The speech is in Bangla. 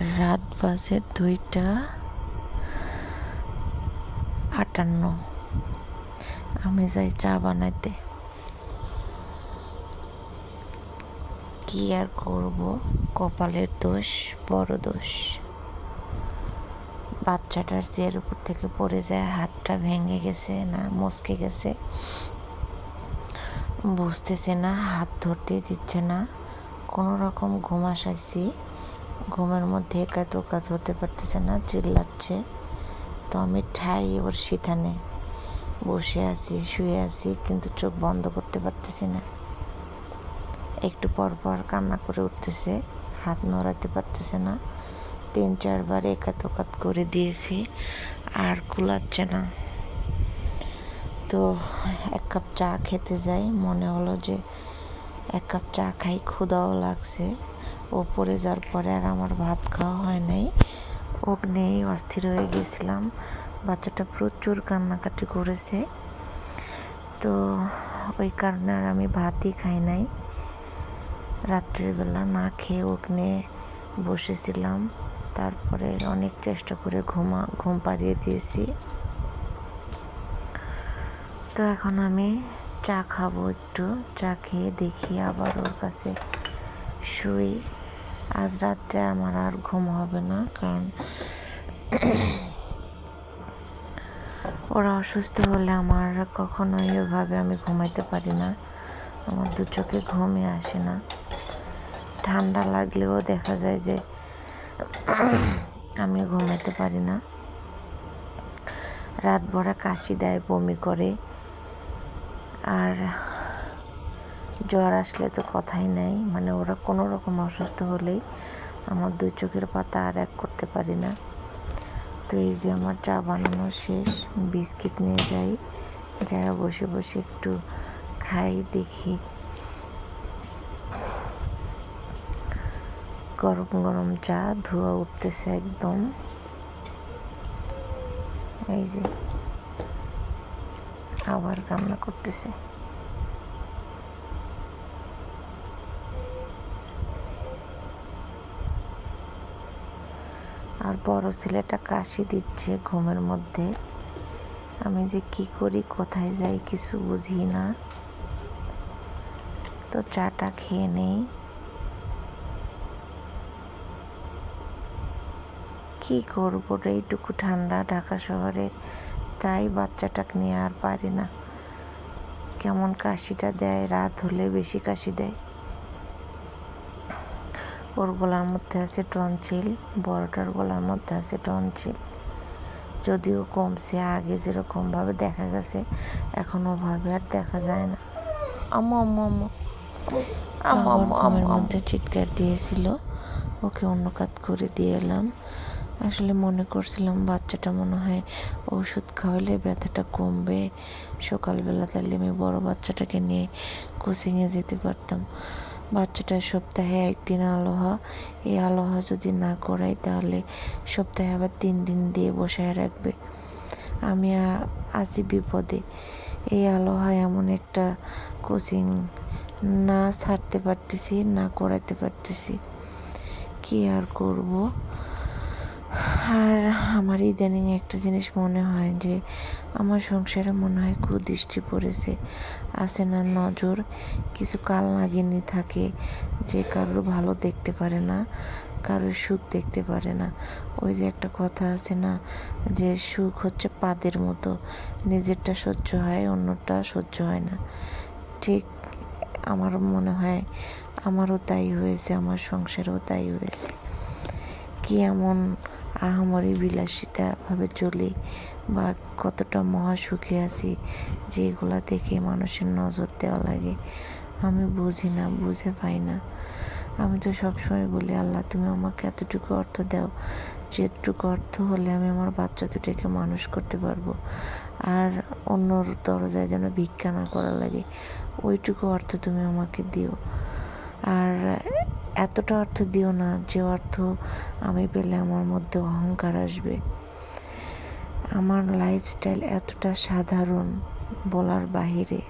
রাত বাজে দুইটা আটান্ন। আমি যাই চা বানাইতে। কি আর করব? কপালের দোষ, বড় দোষ। বাচ্চাটার চেয়ার উপর থেকে পড়ে যায়, হাতটা ভেঙে গেছে না মচকে গেছে। বুঝতেছে না, হাত ধরতে দিচ্ছে না। কোনো রকম ঘুম আসাইছি। ঘুমের মধ্যে একাত ওকাত হতে পারতেছে না, চিল্লাচ্ছে। তো আমি ঠাই ওর সিথানে বসে আছি, শুয়ে আছি, কিন্তু চোখ বন্ধ করতে পারতেছি না। একটু পর পর কান্না করে উঠতেছে, হাত নড়াতে পারতেছে না। তিন চারবার একাত ওকাত করে দিয়েছি, আর কুলাচ্ছে না। তো এক কাপ চা খেতে যাই, মনে হলো যে এক কাপ চা খাই ক্ষুদাও লাগছে। ও পড়ে যাওয়ার পরে আর আমার ভাত খাওয়া হয় নাই। অগ্নেই অস্থির হয়ে গেছিলাম। বাচ্চাটা প্রচুর কান্নাকাটি করেছে। তো ওই কারণে আর আমি ভাতই খাই নাই। রাত্রিবেলা না খেয়ে অগ্নে বসেছিলাম। তারপরে অনেক চেষ্টা করে ঘুমা, ঘুম পাড়িয়ে দিয়েছি। তো এখন আমি চা খাব একটু। চা খেয়ে দেখি আবার ওর কাছে শুই। আজ রাত্রে আমার আর ঘুম হবে না, কারণ ওরা অসুস্থ হলে আমার কখনোই ওভাবে আমি ঘুমাইতে পারি না। আমার দু চোখে ঘুমই আসে না। ঠান্ডা লাগলেও দেখা যায় যে আমি ঘুমাইতে পারি না। রাত ভরা কাশি দেয় বমি করে। আর জ্বর আসলে তো কথাই নাই। মানে ওরা কোনো রকম অসুস্থ হলেই আমার দুই চোখের পাতা আর এক করতে পারি না। তো এই যে আমার চা বানানো শেষ, বিস্কিট নিয়ে যাই। যাই বসে বসে একটু খাই, দেখি। গরম গরম চা, ধোয়া উঠতেছে একদম। এই যে, আবার কান্না করতেছে। আর বড় ছেলেটা কাশি দিচ্ছে ঘুমের মধ্যে। আমি যে কি করি, কোথায় যাই কিছু বুঝি না। তো চাটা খেয়ে নেই। কি করব এইটুকু ঠান্ডা ঢাকা শহরে। তাই বাচ্চাটাকে নিয়ে আর পারি না। কেমন কাশিটা দেয়? রাত হলে বেশি কাশি দেয়। ওর গলার মধ্যে আছে টনচিল বড়টার গলার মধ্যে আছে টনচিল যদিও কমছে আগে যেরকমভাবে দেখা গেছে এখন ওভাবে আর দেখা যায় না। আম্মু আম্মু আম্মু আম্মু আম্মু আম্মুর মধ্যে চিৎকার দিয়েছিল। ওকে অন্য কাত করে দিয়ে এলাম। আসলে মনে করছিলাম বাচ্চাটা মনে হয় ওষুধ খাওয়ালে ব্যথাটা কমবে। সকালবেলা তাহলে আমি বড় বাচ্চাটাকে নিয়ে কোচিংয়ে যেতে পারতাম। বাচ্চাটা সপ্তাহে একদিন আলোহা। এই আলোহা যদি না করাই তাহলে সপ্তাহে আবার তিন দিন দিয়ে বসায় রাখবে। আমি আছি বিপদে। এই আলোহা এমন একটা কোচিং না ছাড়তে পারতেছি, না করাতে পারতেছি। কি আর করব? আর আমার ইদানিং একটা জিনিস মনে হয় যে, আমার সংসারে মনে হয় কুদৃষ্টি পড়েছে। আছে না নজর, কিছু কাল নাগিনী থাকে যে কারোর ভালো দেখতে পারে না, কারোর সুখ দেখতে পারে না। ওই যে একটা কথা আছে না যে, সুখ হচ্ছে পাদের মতো, নিজেরটা সহ্য হয়, অন্যটা সহ্য হয় না। ঠিক আমার মনে হয়, আমারও তাই হয়েছে, আমার সংসারেও তাই হয়েছে। কি এমন আহামরি বিলাসিতাভাবে চলি বা কতটা মহাসুখে আছি যেগুলা দেখে মানুষের নজর দেওয়া লাগে, আমি বুঝি না, বুঝে পাই না। আমি তো সবসময় বলি, আল্লাহ, তুমি আমাকে এতটুকু অর্থ দাও, যেটুকু অর্থ হলে আমি আমার বাচ্চা দুটোকে মানুষ করতে পারব। আর অন্যর দরজায় যেন ভিক্ষা না করা লাগে, ওইটুকু অর্থ তুমি আমাকে দিও। আর এতটা অর্থ দিও না যে অর্থ আমি পেলে আমার মধ্যে অহংকার আসবে। আমার লাইফস্টাইল এতটা সাধারণ বলার বাহিরে।